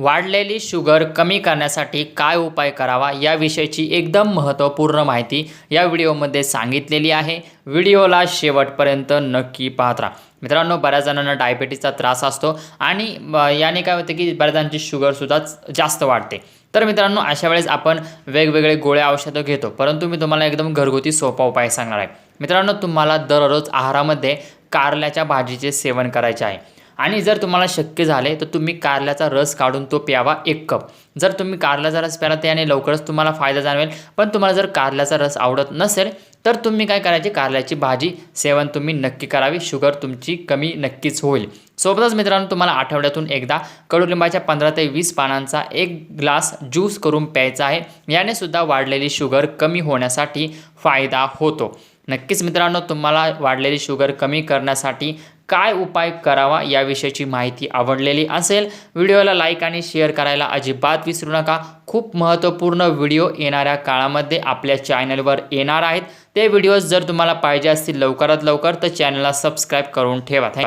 वाढलेली शुगर कमी करण्यासाठी काय उपाय करावा याविषयीची एकदम महत्त्वपूर्ण माहिती या व्हिडिओमध्ये सांगितलेली आहे. व्हिडिओला शेवटपर्यंत नक्की पाहत राहा. मित्रांनो बऱ्याच जणांना डायबिटीसचा त्रास असतो आणि याने काय होतं की बऱ्याच जणांची शुगरसुद्धा जास्त वाढते. तर मित्रांनो अशा वेळेस आपण वेगवेगळे गोळ्या औषधं घेतो. परंतु मी तुम्हाला एकदम घरगुती सोपा उपाय सांगणार आहे. मित्रांनो तुम्हाला दररोज आहारामध्ये कारल्याच्या भाजीचे सेवन करायचे आहे. आणि जर तुम्हाला शक्य झाले तर तुम्ही कारल्याचा रस काढून तो प्यावा एक कप. जर तुम्ही कारल्याचा रस प्याला त्याने लवकरच तुम्हाला फायदा जाणवेल. पण तुम्हाला जर कारल्याचा रस आवडत नसेल तर तुम्ही काय करायचे? कारल्याची भाजी सेवन तुम्ही नक्की करावी. शुगर तुमची कमी नक्कीच होईल. सोबतच मित्रांनो तुम्हाला आठवड्यातून एकदा कडुलिंबाच्या पंधरा ते वीस पानांचा एक ग्लास ज्यूस करून प्यायचा आहे. याने सुद्धा वाढलेली शुगर कमी होण्यासाठी फायदा होतो. नक्कीच मित्रांनो तुम्हाला वाढलेली शुगर कमी करण्यासाठी काय उपाय करावा याविषयीची माहिती आवडलेली असेल व्हिडिओला लाईक आणि शेअर करायला अजिबात विसरू नका. खूप महत्त्वपूर्ण व्हिडिओ येणाऱ्या काळामध्ये आपल्या चॅनलवर येणार आहेत. ते व्हिडिओज जर तुम्हाला पाहिजे असतील लवकरात लवकर तर चॅनलला सबस्क्राईब करून ठेवा. थँक